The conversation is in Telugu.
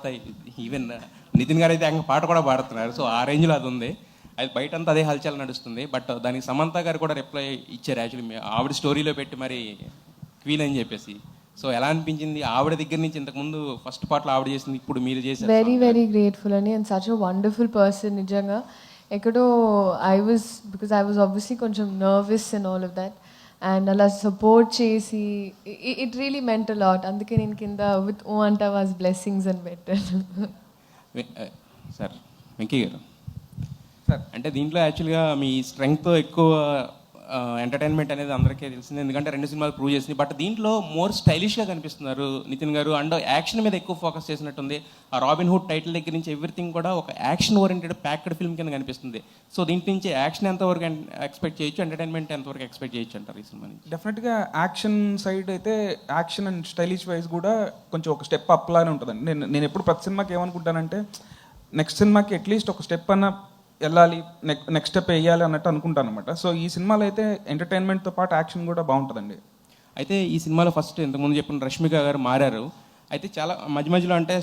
తర్వాత ఈవెన్ uh, నితిన్ గారు అయితే ఆయన పాట కూడా పాడుతున్నారు. సో ఆ రేంజ్లో అది ఉంది. అది బయట అంతా అదే హల్చల్ నడుస్తుంది. బట్ uh, దానికి సమంత గారు కూడా రిప్లై ఇచ్చారు. యాక్చువల్లీ ఆవిడ స్టోరీలో పెట్టి మరి క్వీన్ అని చెప్పేసి. సో ఎలా అనిపించింది? ఆవిడ దగ్గర నుంచి ఇంతకుముందు ఫస్ట్ పాటలు ఆవిడ చేసింది ఇప్పుడు మీరు చేసి వెరీ వెరీ గ్రేట్ఫుల్ అని. అండ్ సచ్ వండర్ఫుల్ పర్సన్ నిజంగా. ఎక్కడో I was because I was obviously కొంచెం nervous and all of that and అలా సపోర్ట్ చేసి ఇట్ రియలీ మెంట్ లాట్ అందుకే నేను కింద విత్ ఓ అంటా వాజ్ బ్లెస్సింగ్స్ అని పెట్టాను. సార్ వెంకీ గారు. సార్. అంటే దీంట్లో యాక్చువల్గా మీ స్ట్రెంగ్త్ ఎక్కువ ఎంటర్టైన్మెంట్ అనేది అందరికీ తెలిసింది. ఎందుకంటే రెండు సినిమాలు ప్రూవ్ చేసింది బట్ దీంట్లో మోర్ స్టైలిష్గా కనిపిస్తున్నారు నితిన్ గారు. అండ్ యాక్షన్ మీద ఎక్కువ ఫోకస్ చేసినట్టుంది. ఆ రాబిన్ హుడ్ టైటిల్ దగ్గర నుంచి ఎవ్రీథింగ్ కూడా ఒక యాక్షన్ ఓరియంటెడ్ ప్యాక్డ్ ఫిల్మ్ కింద కనిపిస్తుంది. సో దీంట్ నుంచి యాక్షన్ ఎంతవరకు ఎక్స్పెక్ట్ చేయొచ్చు? ఎంటర్టైన్మెంట్ ఎంతవరకు ఎక్స్పెక్ట్ చేయొచ్చు అంటారు ఈ సినిమా నుంచి? డెఫినెట్గా యాక్షన్ సైడ్ అయితే యాక్షన్ అండ్ స్టైలిష్ వైజ్ కూడా కొంచెం ఒక స్టెప్ అప్ లానే ఉంటుందండి. నేను నేను ఎప్పుడు ప్రతి సినిమాకి ఏమనుకుంటానంటే నెక్స్ట్ సినిమాకి అట్లీస్ట్ ఒక స్టెప్ అన్న వెళ్ళాలి నెక్ నెక్స్ట్ స్టెప్ వేయాలి అన్నట్టు అనుకుంటాను అనమాట సో ఈ సినిమాలో అయితే ఎంటర్టైన్మెంట్తో పాటు యాక్షన్ కూడా బాగుంటుందండి. అయితే ఈ సినిమాలో ఫస్ట్ ఇంతకుముందు చెప్పిన రష్మిక గారు మారారు. అయితే చాలా మధ్య మధ్యలో అంటే